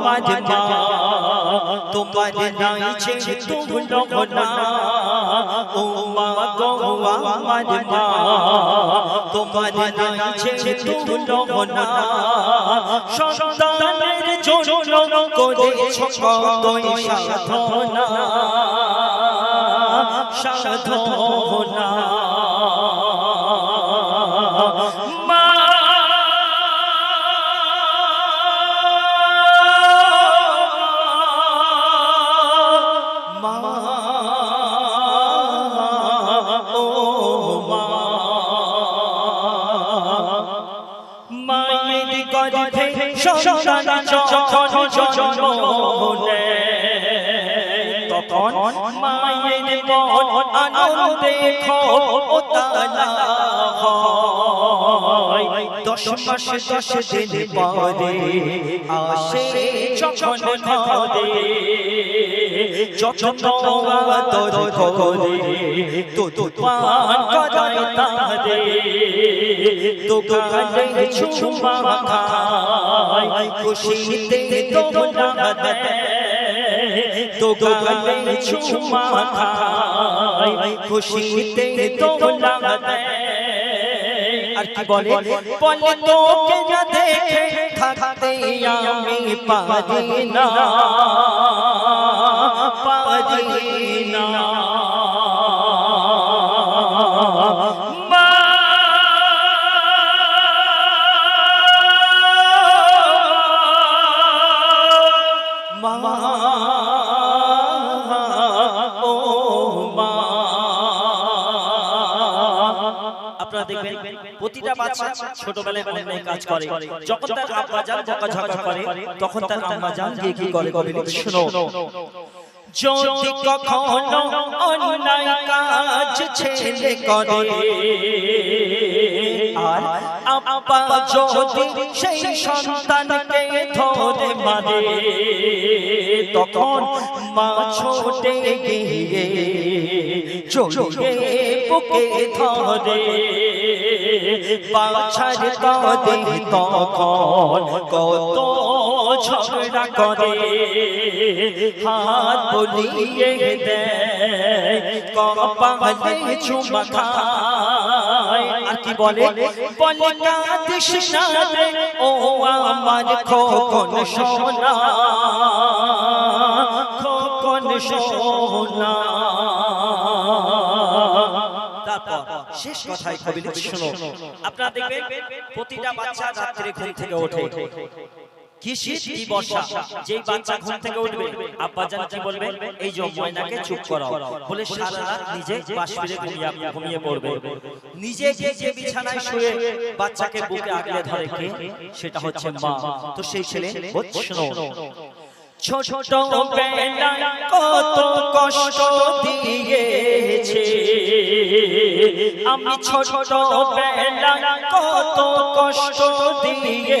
আমার মা তোমার নাই ছে তুলো না ও মা গো আমার মা তোমার নাই ছে তুলো না সন্তানের জন্য করেছ কতই সাধনা সাধনা গর্ভে সন্তান যখন জন্ম তখন মায়ের মন আনন্দে খোতালা হয়। দশ মাস দশ দিন পরে আসে যখন ঘরে যত্ন আদর করে তো তো পান করায় তারে তো গালে চুমা খায় খুশিতে দোলা দেয় তো গালে চুমা খায় খুশিতে দোলা দেয় আর কি বলে? বলে তোকে না দেখে থাকতে আমি পারি না। আপনারা দেখবেন প্রতিটা বাচ্চা ছোটবেলায় অন্যায় কাজ করে। যখন তার আব্বা যান বকাঝকা করে তখন তার আম্মা যান গিয়ে কি করে বলে শুনো। যদি কখনো অন্যায় কাজ ছেলে করে আব্বা যদি সেই সন্তানকে ধরে মারে, তখন মা ছোটে গিয়ে জড়িয়ে বুকে ধরে। বাছার কাঁদে তখন কত ঝগড়া করে। হাত বলিয়ে দেয়, কপালে চুমা খায়। কি বলে? ও আমার খোকন সোনা খোকন সোনা। শেষ কথায় কবি শোনো, আপনারা দেখবেন প্রতিটা বাচ্চা রাত্রে ঘুম থেকে ওঠে। কি শীত কি বর্ষা যেই বাচ্চা ঘুম থেকে উঠবে আব্বা জান কি বলবে? এই যে ময়নাকে চুপ করাও। বলে সারা রাত নিজে পাশ ফিরে ঘুমিয়ে ঘুমিয়ে পড়বে। নিজে যে যে বিছানায় শুয়ে বাচ্চাকে বুকে আগলে ধরে কে? সেটা হচ্ছে মা। তো সেই ছেলে শোনো ছোট বেলায় কত কষ্ট দিয়েছে। আমি ছোট বেলায় কত কষ্ট দিয়েছে।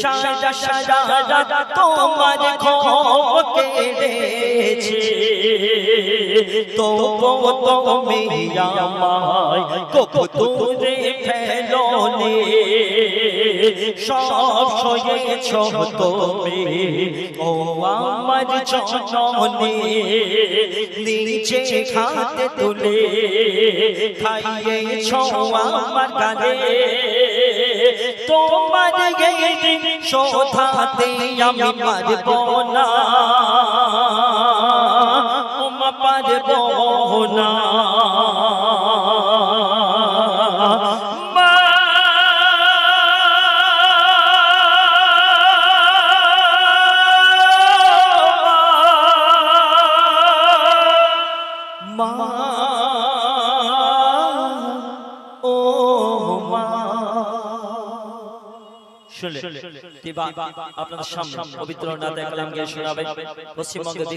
সারা রাত তোমার ঘুম কেড়েছে তবু তুমি আমায় কবুতরে ফেলনে সব সয়েছ তুমি ও আমার জননী নিচে খাতে তুলে খাইয়েছ আমার গালে তোমার গেদিন শোধাতে আমি পারব না। পারব না। শুনলে আপনাদের সামনে পবিত্র নাতে কালাম গিয়ে শোনাবে পশ্চিমবঙ্গের